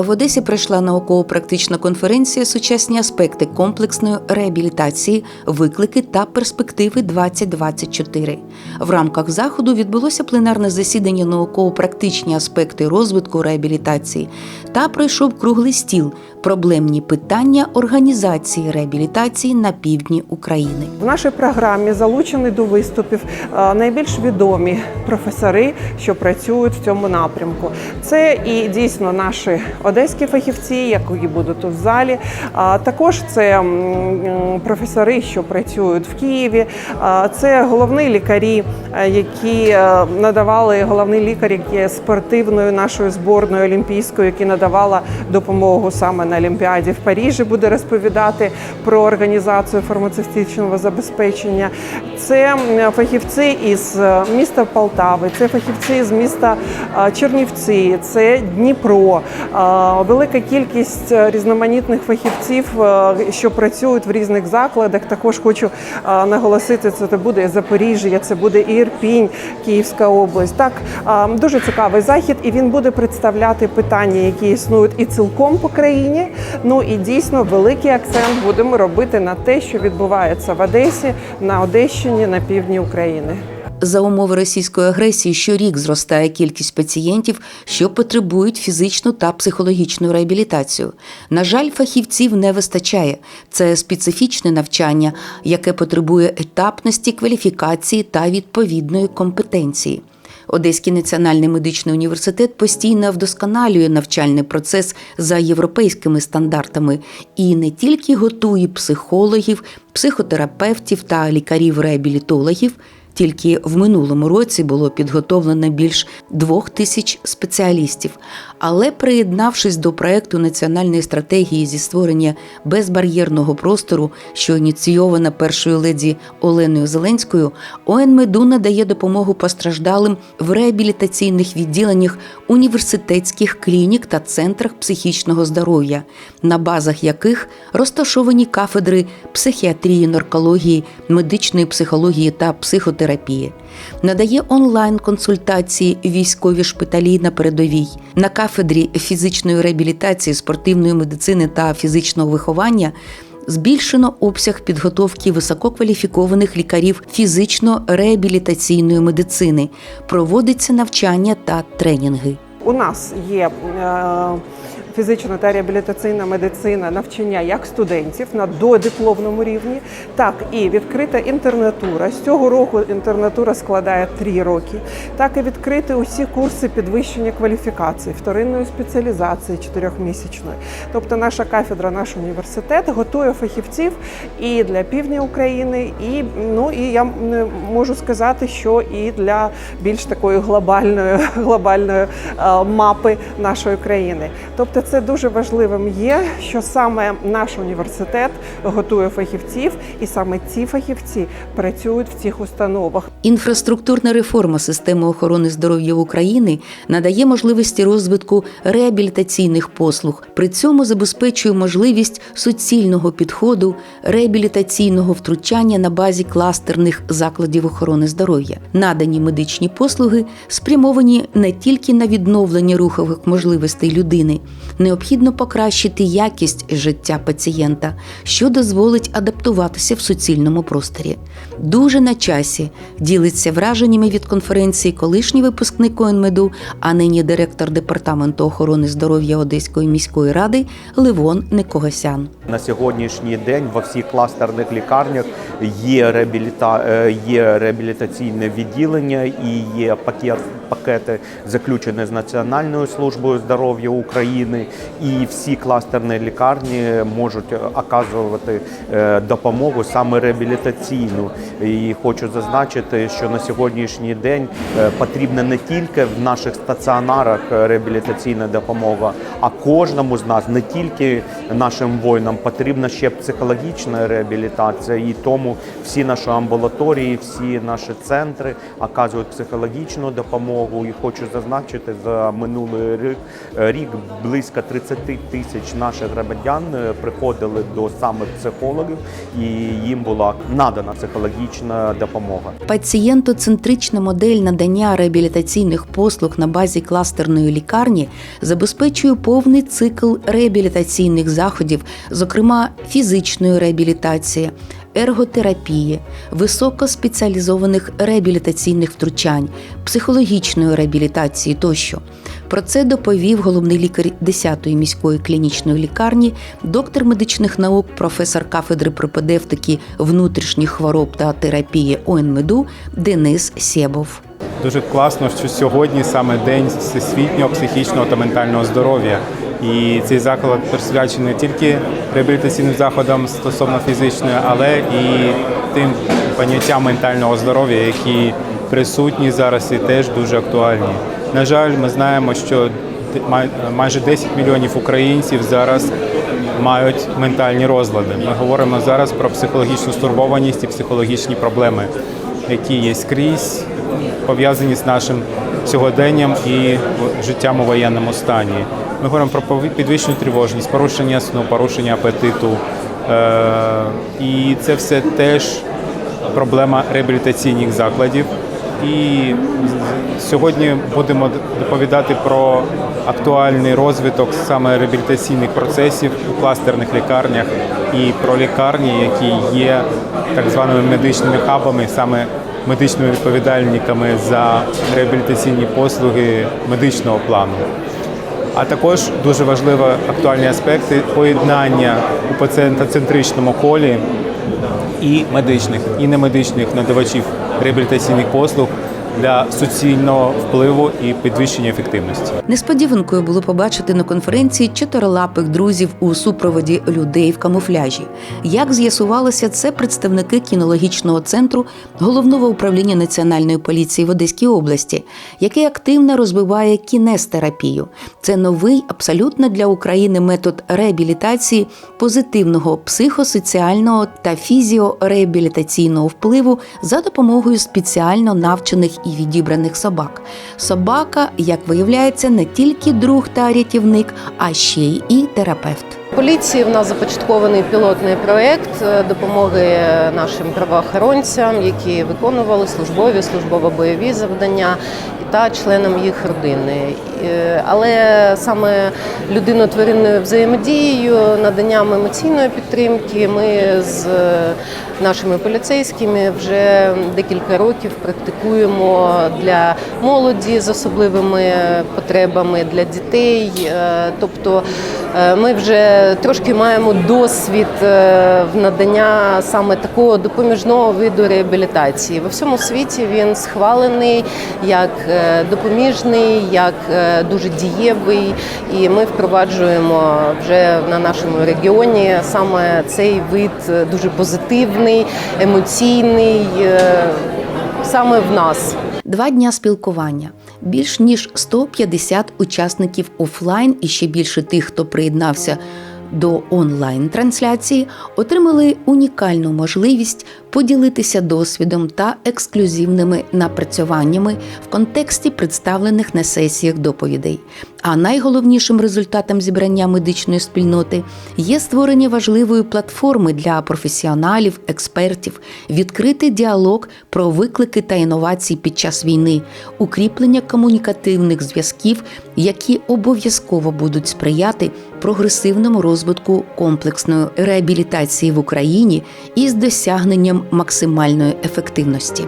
В Одесі пройшла науково-практична конференція Сучасні аспекти комплексної реабілітації, виклики та перспективи 2024 В рамках заходу відбулося пленарне засідання науково-практичні аспекти розвитку реабілітації та пройшов круглий стіл проблемні питання організації реабілітації на півдні України. В нашій програмі залучені до виступів е, найбільш відомі професори, що працюють в цьому напрямку. Це і дійсно наші одеські фахівці, які будуть в залі. А Також це професори, що працюють в Києві. Це головні лікарі, е, які е, надавали головний лікар, який є спортивною нашою зборною олімпійською, які надавала допомогу саме на Олімпіаді в Парижі, буде розповідати про організацію фармацевтичного забезпечення. Це фахівці із е, міста Полтави, це фахівці з міста Чернівці, це Дніпро. Велика кількість е, різноманітних фахівців, е, що працюють в різних закладах. Також хочу е, наголосити, це буде Запоріжжя, це буде Ірпінь, Київська область. Так дуже цікавий захід, і він буде представляти питання, які існують і цілком по країні. Ну і дійсно великий акцент будемо робити на те, що відбувається в Одесі, на Одещині, на півдні України. За умови російської агресії щорік зростає кількість пацієнтів, що потребують фізичну та психологічну реабілітацію. На жаль, фахівців не вистачає. Це специфічне навчання, яке потребує етапності, кваліфікації та відповідної компетенції. Одеський національний медичний університет постійно вдосконалює навчальний процес за європейськими стандартами і не тільки готує психологів, психотерапевтів та лікарів-реабілітологів. Тільки в минулому році було підготовлено більш двох тисяч спеціалістів. Але приєднавшись до проекту національної стратегії зі створення безбар'єрного простору, що ініційована першою леді Оленою Зеленською, ОНМЕДУ надає допомогу постраждалим в реабілітаційних відділеннях університетських клінік та центрах психічного здоров'я, на базах яких розташовані кафедри психіатрії, наркології, медичної психології та психотерапії. Надає онлайн-консультації військові шпиталі на передовій. На кафедрі фізичної реабілітації, спортивної медицини та фізичного виховання збільшено обсяг підготовки висококваліфікованих лікарів фізично-реабілітаційної медицини, проводиться навчання та тренінги. У нас є е, фізична та реабілітаційна медицина навчання як студентів на додипломному рівні, так і відкрита інтернатура. З цього року інтернатура складає три роки. Так і відкриті усі курси підвищення кваліфікації, вторинної спеціалізації чотирьохмісячної. Тобто наша кафедра, наш університет готує фахівців і для півдня України, і ну і я можу сказати, що і для більш такої глобальної глобальної е, мапи нашої країни. Тобто, це дуже важливим є, що саме наш університет готує фахівців, і саме ці фахівці працюють в цих установах. Інфраструктурна реформа системи охорони здоров'я України надає можливості розвитку реабілітаційних послуг, при цьому забезпечує можливість суцільного підходу реабілітаційного втручання на базі кластерних закладів охорони здоров'я. Надані медичні послуги спрямовані не тільки на відновлення рухових можливостей людини, необхідно покращити якість життя пацієнта, що дозволить адаптуватися в суцільному просторі. Дуже на часі ділиться враженнями від конференції колишній випускник ОНМЕДу, а нині директор департаменту охорони здоров'я Одеської міської ради Левон Некогасян. На сьогоднішній день во всіх кластерних лікарнях є реабіліта... е, є реабілітаційне відділення і є пакет пакети заключені з Національною службою здоров'я України, і всі кластерні лікарні можуть оказувати е, допомогу саме реабілітаційну. І хочу зазначити, що на сьогоднішній день е, потрібна не тільки в наших стаціонарах реабілітаційна допомога, а кожному з нас, не тільки нашим воїнам, потрібна ще психологічна реабілітація. І тому всі наші амбулаторії, всі наші центри оказують психологічну допомогу. І хочу зазначити, за минулий рік, рік близько 30 тисяч наших громадян е, приходили до саме психологів, і їм була надана психологічна психологічна допомога. Пацієнтоцентрична модель надання реабілітаційних послуг на базі кластерної лікарні забезпечує повний цикл реабілітаційних заходів, зокрема фізичної реабілітації, ерготерапії, високоспеціалізованих реабілітаційних втручань, психологічної реабілітації тощо. Про це доповів головний лікар 10-ї міської клінічної лікарні, доктор медичних наук, професор кафедри пропедевтики внутрішніх хвороб та терапії ОНМЕДУ Денис Сєбов. Дуже класно, що сьогодні саме день всесвітнього психічного та ментального здоров'я. І цей заклад присвячений не тільки реабілітаційним заходам стосовно фізичної, але і тим поняттям ментального здоров'я, які присутні зараз і теж дуже актуальні. На жаль, ми знаємо, що майже 10 мільйонів українців зараз мають ментальні розлади. Ми говоримо зараз про психологічну стурбованість і психологічні проблеми, які є скрізь, пов'язані з нашим сьогоденням і життям у воєнному стані. Ми говоримо про підвищену тривожність, порушення сну, порушення апетиту. Е- і це все теж проблема реабілітаційних закладів. І сьогодні будемо доповідати про актуальний розвиток саме реабілітаційних процесів у кластерних лікарнях і про лікарні, які є так званими медичними хабами, саме медичними відповідальниками за реабілітаційні послуги медичного плану. А також дуже важливі актуальні аспекти поєднання у пацієнтоцентричному колі і медичних, і немедичних надавачів реабілітаційних послуг для суцільного впливу і підвищення ефективності. Несподіванкою було побачити на конференції чотирилапих друзів у супроводі людей в камуфляжі. Як з'ясувалося, це представники кінологічного центру головного управління національної поліції в Одеській області, який активно розвиває кінестерапію. Це новий, абсолютно для України метод реабілітації позитивного психосоціального та фізіореабілітаційного впливу за допомогою спеціально навчених і відібраних собак. Собака, як виявляється, не тільки друг та рятівник, а ще й і терапевт. поліції в нас започаткований пілотний проект е, допомоги нашим правоохоронцям, які виконували службові, службово-бойові завдання та членам їх родини. Е, Але саме людино-тваринною взаємодією, наданням емоційної підтримки ми з е, нашими поліцейськими вже декілька років практикуємо для молоді з особливими потребами, для дітей. Е, Тобто ми вже трошки маємо досвід е, в надання саме такого допоміжного виду реабілітації. Во всьому світі він схвалений як е, допоміжний, як е, дуже дієвий, і ми впроваджуємо вже на нашому регіоні саме цей вид е, дуже позитивний, емоційний, е, саме в нас. Два дня спілкування. Більш ніж 150 учасників офлайн і ще більше тих, хто приєднався до онлайн-трансляції, отримали унікальну можливість поділитися досвідом та ексклюзивними напрацюваннями в контексті представлених на сесіях доповідей. А найголовнішим результатом зібрання медичної спільноти є створення важливої платформи для професіоналів, експертів, відкритий діалог про виклики та інновації під час війни, укріплення комунікативних зв'язків, які обов'язково будуть сприяти прогресивному розвитку комплексної реабілітації в Україні із досягненням максимальної ефективності.